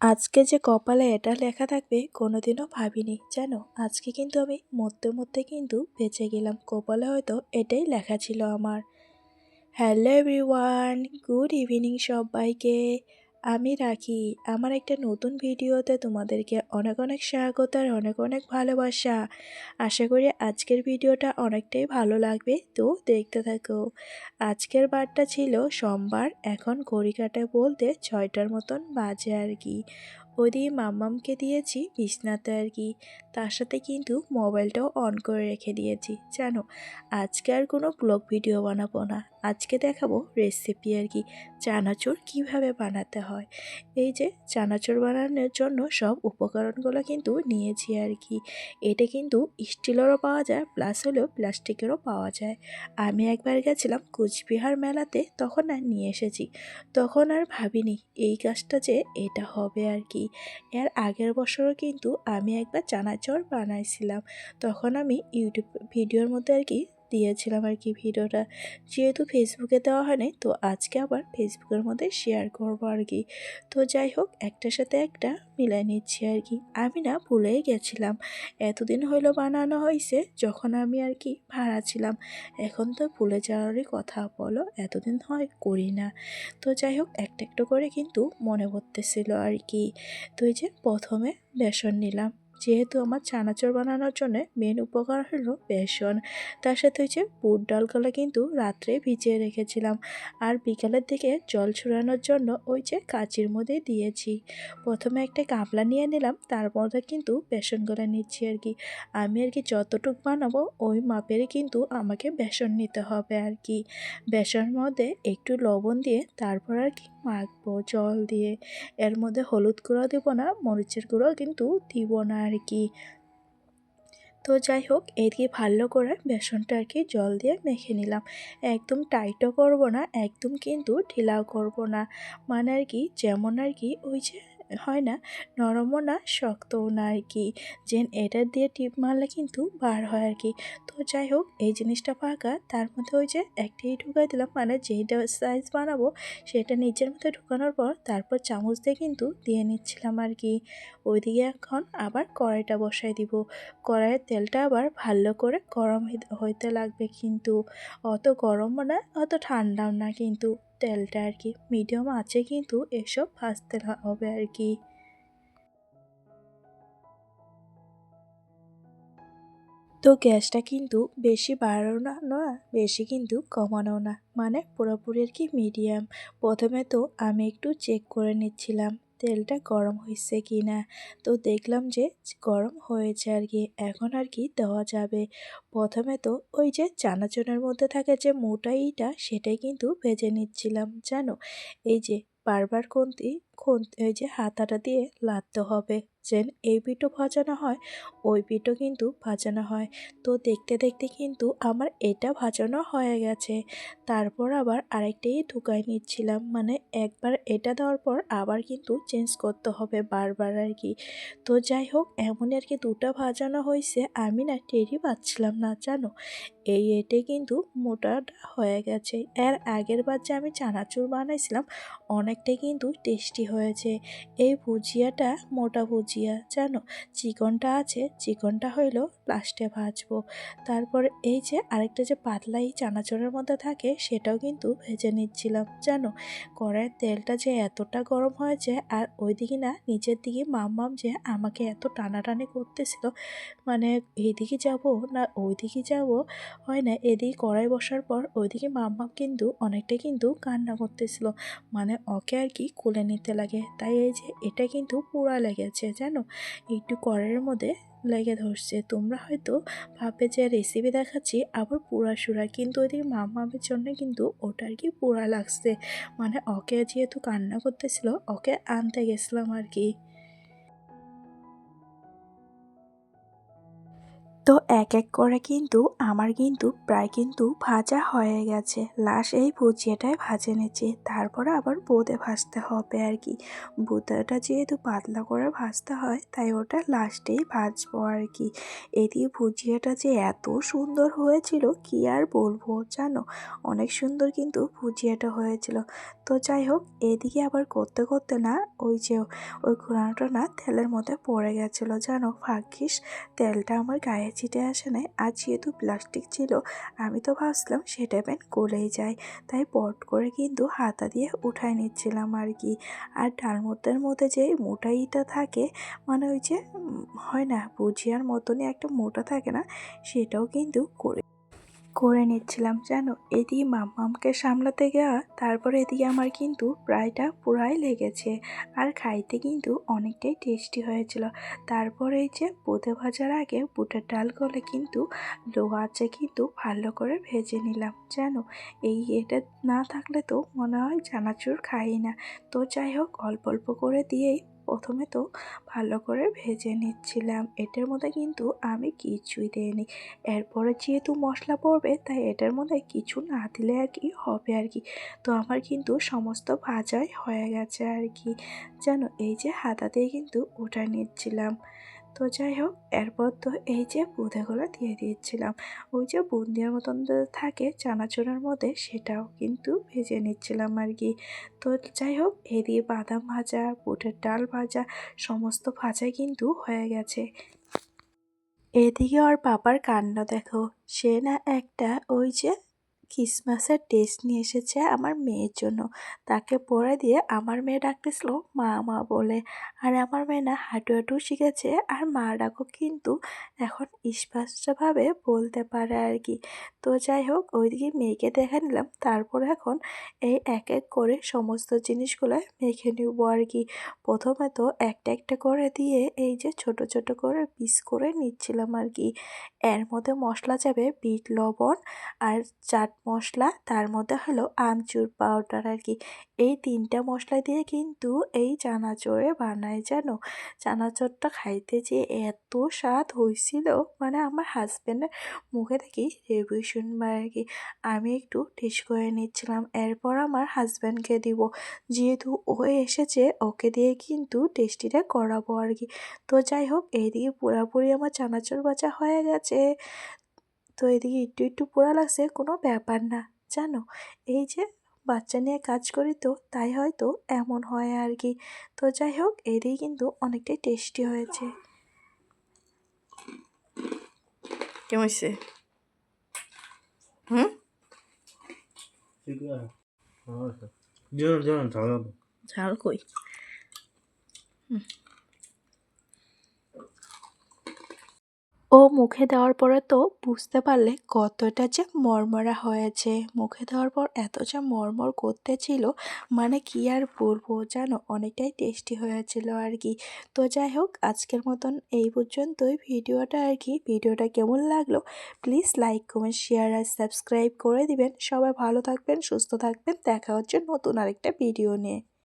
আজকে যে কপালে এটা লেখা থাকবে, কোনোদিনও ভাবিনি। জানো, আজকে কিন্তু আমি মধ্যে মধ্যে কিন্তু বেঁচে গেলাম। কপালে হয়তো এটাই লেখা ছিল আমার। হ্যালো এভরিওয়ান গুড ইভিনিং সবাইকে। আমি রাখি। আমার একটা নতুন ভিডিওতে তোমাদেরকে অনেক অনেক স্বাগত আর অনেক অনেক ভালোবাসা। আশা করি আজকের ভিডিওটা অনেকটাই ভালো লাগবে। তো দেখতে থাকো। আজকের বারটা ছিল সোমবার। এখন ঘড়ি কাটে বলতে ছয়টার মতন বাজে আর কি। ওইদিকে মাম্মামকে দিয়েছি বিছনাতে আর কি। তার সাথে কিন্তু মোবাইলটাও অন করে রেখে দিয়েছি। জানো, আজকে আর কোনো ব্লগ ভিডিও বানাবো না। আজকে দেখাবো রেসিপি আর কি। চানাচুর কীভাবে বানাতে হয়। এই যে চানাচুর বানানোর জন্য সব উপকরণগুলো কিন্তু নিয়েছি আর কি। এটা কিন্তু স্টিলেরও পাওয়া যায় প্লাস হলেও প্লাস্টিকেরও পাওয়া যায়। আমি একবার গেছিলাম কুচবিহার মেলাতে, তখন আর নিয়ে এসেছি। তখন আর ভাবিনি এই কাজটা যে এটা হবে আর কি। এর আগের বছরও কিন্তু আমি একবার চানাচুর বানাইছিলাম। তখন আমি ইউটিউব ভিডিওর মধ্যে আর কি দিয়েছিলাম আর কি ভিডিওটা। যেহেতু ফেসবুকে দেওয়া হয়নি, তো আজকে আবার ফেসবুকের মধ্যে শেয়ার করব আর কি। তো যাই হোক, একটার সাথে একটা মিলাই নিচ্ছি আর কি। আমি না ভুলেই গেছিলাম। এতদিন হইল বানানো হয়েছে যখন আমি আর কি ভাড়া ছিলাম। এখন তো ভুলে যাওয়ারই কথা, বলো এতদিন হয় করি না। তো যাই হোক, একটা একটু করে কিন্তু মনে পড়তেছিল আর কি। তো এই যে প্রথমে বেসন নিলাম। যেহেতু আমার চানাচুর বানানোর জন্য মেন উপকার হলো বেসন। তার সাথে হচ্ছে বুট ডালগুলো কিন্তু রাত্রে ভিজিয়ে রেখেছিলাম। আর বিকালের দিকে জল ছুড়ানোর জন্য ওই যে কাচির মধ্যে দিয়েছি। প্রথমে একটা গামলা নিয়ে নিলাম, তার মধ্যে কিন্তু বেসনগুলো নিচ্ছি আর কি। আমি আর কি যতটুক বানাবো, ওই মাপেরই কিন্তু আমাকে বেসন নিতে হবে আর কি। বেসন মধ্যে একটু লবণ দিয়ে তারপর আর কি মাখবো জল দিয়ে। এর মধ্যে হলুদ গুঁড়ো দেবো না, মরিচের গুঁড়ো কিন্তু দিব না আর কি তো যাই হোক, এদিকে ভালো করে বেসনটা আর কি জল দিয়ে মেখে নিলাম। একদম টাইটও করব না, একদম কিন্তু ঢিলাও করব না। মানে আর কি যেমন আর কি ওই যে হয় না। নরমও না, শক্তও না আর কি। যে এটা দিয়ে টিপ মারলে কিন্তু বার হয় আর কি। তো যাই হোক, এই জিনিসটা পাকা তার মধ্যে ওই যে একটাই ঢুকাই দিলাম মানে যেইটা সাইজ বানাবো, সেটা নিচের মধ্যে ঢুকানোর পর তারপর চামচ দিয়ে কিন্তু দিয়ে নিচ্ছিলাম আর কি। ওইদিকে এখন আবার কড়াইটা বসাই দিব। কড়াইয়ের তেলটা আবার ভালো করে গরম হইতে লাগবে কিন্তু। অত গরমও না, অত ঠান্ডাও না কিন্তু। তেলটা আর কি। মিডিয়াম আছে কিন্তু এসব ভাজতে হবে আর কি। তো গ্যাসটা কিন্তু বেশি বাড়ানো না বেশি কিন্তু কমানো না। মানে পুরোপুরি আর কি মিডিয়াম প্রথমে তো আমি একটু চেক করে নিচ্ছিলাম। তেলটা গরম হয়েছে কি না? তো দেখলাম যে গরম হয়েছে আর কি, এখন আর কি দেওয়া যাবে। প্রথমে তো ওই যে চানাচুনের মধ্যে থাকে যে মোটাইটা, সেটাই কিন্তু ভেজে নিচ্ছিলাম, জানো? এই যে বারবার খুন্তি ওই যে হাতাটা দিয়ে লাদতে হবে। যেন এই পিঠও ভাজানো হয়, ওই পিঠও কিন্তু ভাজানো হয়। তো দেখতে দেখতে কিন্তু আমার এটা ভাজানো হয়ে গেছে। তারপর আবার আরেকটাই ঢুকাই নিচ্ছিলাম। মানে একবার এটা দেওয়ার পর আবার কিন্তু চেঞ্জ করতে হবে বারবার আর কি। তো যাই হোক, এমনই আর কি দুটা ভাজানো হয়েছে আমি না টেরি পাচ্ছিলাম না, জানো? এই এটে কিন্তু মোটাটা হয়ে গেছে। এর আগের বার যে আমি চানাচুর বানাইছিলাম, অনেকটাই কিন্তু টেস্টি হয়েছে। এই ভুজিয়াটা মোটা ভুজিয়া, জানো? চিকনটা আছে, চিকনটা হইল লাস্টে ভাজবো। তারপর এই যে আরেকটা যে পাতলা এই চানাচুরের মধ্যে থাকে, সেটাও কিন্তু ভেজে নিচ্ছিলাম, জানো? কড়াইয়ের তেলটা যে এতটা গরম হয়েছে, আর ওইদিকে না, নিচের দিকে মাম যে আমাকে এত টানাটানি করতেছিল মানে এইদিকে যাব না ওইদিকে যাব হয় না, এদিকে কড়াই বসার পর ওইদিকে মাম্মাম কিন্তু অনেকটাই কিন্তু কান্না করতেছিল। মানে ওকে আর কি কোলে নিতে লাগে। তাই এই যে এটা কিন্তু পুরা লেগেছে, জানো? একটু কড়াইয়ের মধ্যে লেগে ধরছে। তোমরা হয়তো ভাবে যে রেসিপি দেখাচ্ছি, আবার পুরা সুরা। কিন্তু ওইদিকে মামামের জন্য কিন্তু ওটা আর কি পুরা লাগছে। মানে ওকে যেহেতু কান্না করতেছিল, ওকে আনতে গেছিলাম আর কি। তো এক এক করে কিন্তু, আমার কিন্তু প্রায় কিন্তু ভাজা হয়ে গেছে। লাস্ট এই ভুজিয়াটাই ভাজে নিচ্ছি। তারপরে আবার বোঁদে ভাজতে হবে আর কি। বোঁদাটা যেহেতু পাতলা করে ভাজতে হয়, তাই ওটা লাস্টেই ভাজবো আর কি। এদিকে ভুজিয়াটা যে এত সুন্দর হয়েছিল, কি আর বলব জানো? অনেক সুন্দর কিন্তু ভুজিয়াটা হয়েছিল। তো যাই হোক, এদিকে আবার করতে করতে না, ওই যে ওই ঘোরানোটা না তেলের মধ্যে পড়ে গেছিল। জানো, ভাগ্যিস তেলটা আমার গায়ে ছিটে আসে নাই। আর যেহেতু প্লাস্টিক ছিল, আমি তো ভাবছিলাম সেটা প্যান গলেই যায়। তাই পট করে কিন্তু হাতা দিয়ে উঠাই নিচ্ছিলাম আর কি। আর ডালমুটার মধ্যে যে মোটাইটা থাকে মানে ওই যে হয় না বুঝিয়ার মতনই একটা মোটা থাকে না, সেটাও কিন্তু করে করে নিচ্ছিলাম জানো এদিকে মাম্মামকে সামলাতে গেয়া, তারপরে এদিকে আমার কিন্তু প্রায়টা পুরাই লেগেছে। আর খাইতে কিন্তু অনেকটাই টেস্টি হয়েছিল। তারপরে এই যে বোঁদে ভাজার আগে বুটের ডালগুলো কিন্তু লো আছে কিন্তু ভালো করে ভেজে নিলাম। জানো এই এটা না থাকলে তো মনে হয় চানাচুর খাই না। তো যাই হোক, অল্প অল্প করে দিয়েই প্রথমে তো ভালো করে ভেজে নিচ্ছিলাম। এটার মধ্যে কিন্তু আমি কিছুই দিইনি। এরপরে যেহেতু মশলা পড়বে, তাই এটার মধ্যে কিছু না দিলে আর কি হবে আর কি। তো আমার কিন্তু সমস্ত ভাজাই হয়ে গেছে আর কি। জানো, এই যে হাতাতেই কিন্তু ওটা নিচ্ছিলাম। তো যাই হোক, এরপর তো এই যে বুঁদেগুলো দিয়ে দিচ্ছিলাম ওই যে বুন্দিয়ার মতন থাকে চানাচুরের মধ্যে, সেটাও কিন্তু ভেজে নিচ্ছিলাম আর কি। তো যাই হোক, এদিকে বাদাম ভাজা, বুটের ডাল ভাজা, সমস্ত ভাজাই কিন্তু হয়ে গেছে। এদিকে ওর বাবার কাণ্ড দেখো, সে না একটা ওই যে ক্রিসমাসের ড্রেস নিয়ে এসেছে আমার মেয়ের জন্য। তাকে পরে দিয়ে আমার মেয়ে ডাকতেছিল মা মা বলে, আর, আমার মেয়ে না হাঁটু হাঁটু শিখেছে আর মা ডাকও কিন্তু এখন স্পষ্টভাবে বলতে পারে আর কি। তো যাই হোক, ওইদিকে মেয়েকে দেখে নিলাম। তারপর এখন এই এক এক করে সমস্ত জিনিসগুলো মেখে নেব আর কি। প্রথমে তো একটা একটা করে দিয়ে এই যে ছোট ছোট করে পিস করে নিচ্ছিলাম আর কি। এর মধ্যে মশলা যাবে বিট, লবণ আর চাট মশলা, তার মধ্যে হলো আমচুর পাউডার আর কি এই তিনটা মশলা দিয়ে কিন্তু এই চানাচুরে বানায় জানো? চানাচুরটা খাইতে যে এত স্বাদ হয়েছিল মানে আমার হাজব্যান্ডের মুখে দেখি রিভিউ শুনবার আর কি আমি একটু টেস্ট করে নিচ্ছিলাম, এরপর আমার হাজব্যান্ডকে দিব। যেহেতু ও এসেছে, ওকে দিয়ে কিন্তু টেস্টিটা করাবো আর কি তো যাই হোক এইদিকে পুরাপুরি আমার চানাচুর বাজা হয়ে গেছে। তো এদিকে একটু একটু পোড়া লাগছে কোনো ব্যাপার না। জানো এই যে বাচ্চা নিয়ে কাজ করি তো তাই হয়তো এমন হয় আর কি তো যাই হোক এদিকে কিন্তু অনেকটাই টেস্টি হয়েছে। কেমন হয়েছে? হুম? জোর জোর ঝাল কই? ও মুখে দেওয়ার পরে তো বুঝতে পারলে কতটা যে মরমরা হয়েছে। মুখে দেওয়ার পর এত যে মরমর করতেছিল মানে কি আর বলব জানো? অনেকটাই টেস্টি হয়েছিল আর কি। তো যাই হোক, আজকের মতন এই পর্যন্তই ভিডিওটা আর কি। ভিডিওটা কেমন লাগল? প্লিজ লাইক কমেন্ট শেয়ার আর সাবস্ক্রাইব করে দিবেন। সবাই ভালো থাকবেন, সুস্থ থাকবেন। দেখা হচ্ছে নতুন আরেকটা ভিডিও নিয়ে।